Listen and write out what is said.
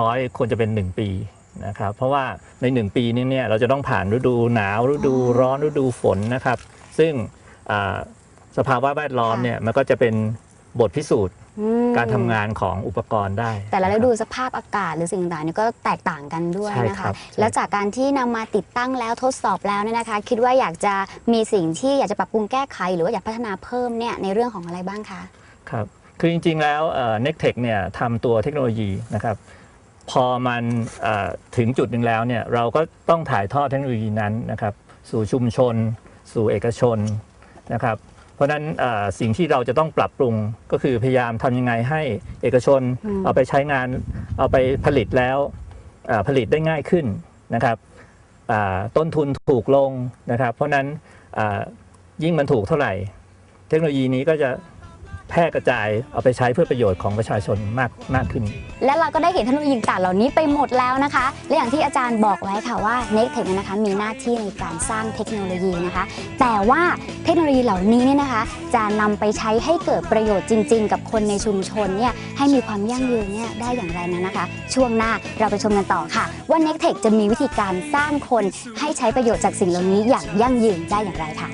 น้อยควรจะเป็น 1 ปีนะครับเพราะว่าใน 1 ปีนี้เนี่ยเราจะต้องผ่านฤดูหนาวฤดูร้อนฤดูฝนนะครับ ซึ่งอ่าสภาวะแวดล้อมค่ะเนี่ยมันก็จะเป็นบทพิสูจน์อืมการทำงานของอุปกรณ์ได้ แต่ละฤนครับดูสภาพอากาศหรือสิ่งต่างๆเนี่ยก็แตกต่างกันด้วยใช่นะครัคะบใช่แล้วจากการที่นำมาติดตั้งแล้วทดสอบแล้วเนี่ยนะคะ คิดว่าอยากจะมีสิ่งที่อยากจะปรับปรุงแก้ไข หรือว่าอยากพัฒนาเพิ่มเนี่ยในเรื่องของอะไรบ้างคะ ครับ คือจริงๆแล้วเน็กเทคเนี่ยทำตัวเทคโนโลยีนะครับ พอมันเอ่อถึงจุดหนึ่งแล้วเนี่ยเราก็ต้องถ่ายทอดเทคโนโลยีนั้นนะครับสู่ชุมชน สู่เอกชนนะครับเพราะฉะนั้นเอ่อสิ่งที่เราจะต้องปรับปรุงก็คือพยายามทำยังไงให้เอกชนอืมเอาไปใช้งานเอาไปผลิตแล้วเอ่อผลิตได้ง่ายขึ้นนะครับอ่าต้นทุนถูกลงนะครับ เพราะฉะนั้นอ่ายิ่งมันถูกเท่าไหร่ เทคโนโลยีนี้ก็จะ แพร่กระจายเอาไปใช้เพื่อประโยชน์ของประชาชนมากมากขึ้น และเราก็ได้เห็นเทคโนโลยีต่างๆเหล่านี้ไปหมดแล้วนะคะ และอย่างที่อาจารย์บอกไว้ค่ะว่า n e c t e c h นะคะมีหน้าที่ในการสร้างเทคโนโลยีนะคะ แต่ว่าเทคโนโลยีเหล่านี้เนี่ยนะคะ จะนำไปใช้ให้เกิดประโยชน์จริง ๆ กับคนในชุมชนเนี่ยให้มีความยั่งยืนเนี่ยได้อย่างไรนั้นนะคะ ช่วงหน้าเราไปชมกันต่อค่ะ ว่า n e c t e c h จะมีวิธีการสร้างคนให้ใช้ประโยชน์จากสิ่งเหล่านี้อย่างยั่งยืนได้อย่างไรค่ะ